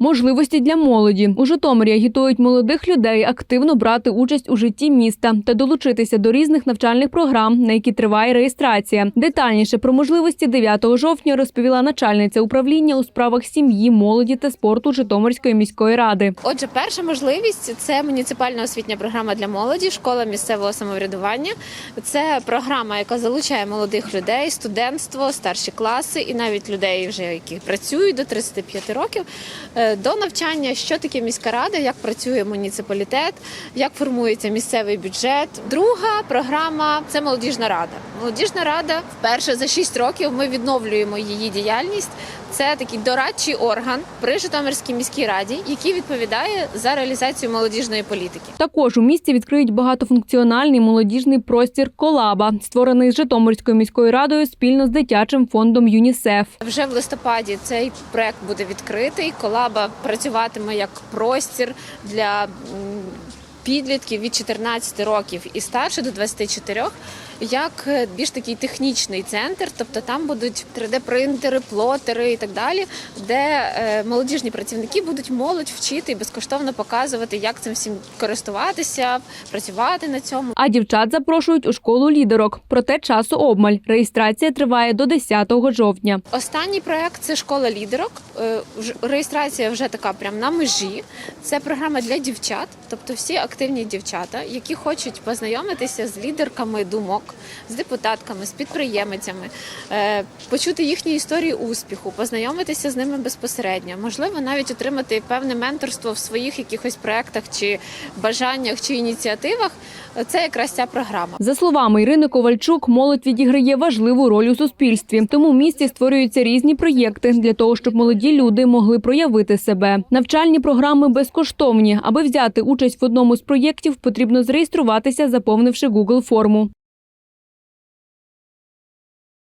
Можливості для молоді у Житомирі агітують молодих людей активно брати участь у житті міста та долучитися до різних навчальних програм, на які триває реєстрація. Детальніше про можливості 9 жовтня розповіла начальниця управління у справах сім'ї, молоді та спорту Житомирської міської ради. Отже, перша можливість це муніципальна освітня програма для молоді, школа місцевого самоврядування. Це програма, яка залучає молодих людей, студентство, старші класи і навіть людей, вже які працюють до 35 років, е, до навчання, що таке міська рада, як працює муніципалітет, як формується місцевий бюджет. Друга програма це молодіжна рада. Молодіжна рада вперше за 6 років ми відновлюємо її діяльність. Це такий дорадчий орган при Житомирській міській раді, який відповідає за реалізацію молодіжної політики. Також у місті відкриють багатофункціональний молодіжний простір Колаба, створений Житомирською міською радою спільно з дитячим фондом ЮНІСЕФ. Вже в листопаді цей проект буде відкритий. Колаба працюватиме як простір для підлітків від 14 років і старше до 24, як е, більш такий технічний центр. Тобто там будуть 3D-принтери, плотери і так далі, де е, молодіжні працівники будуть молодь вчити і безкоштовно показувати, як цим всім користуватися, працювати на цьому. А дівчат запрошують у школу лідерок. Проте часу обмаль. Реєстрація триває до 10 жовтня. Останній проект це школа лідерок. Е, Реєстрація вже така прям на межі. Це програма для дівчат, тобто всі активні дівчата, які хочуть познайомитися з лідерками думок, з депутатками, з підприємицями, е, почути їхні історії успіху, познайомитися з ними безпосередньо, можливо, навіть отримати певне менторство в своїх якихось проектах чи бажаннях чи ініціативах. Це якраз ця програма. За словами Ірини Ковальчук, молодь відіграє важливу роль у суспільстві. Тому в місті створюються різні проєкти для того, щоб молоді люди могли проявити себе. Навчальні програми безкоштовні. Аби взяти участь в одному з проєктів, потрібно зареєструватися, заповнивши Google форму.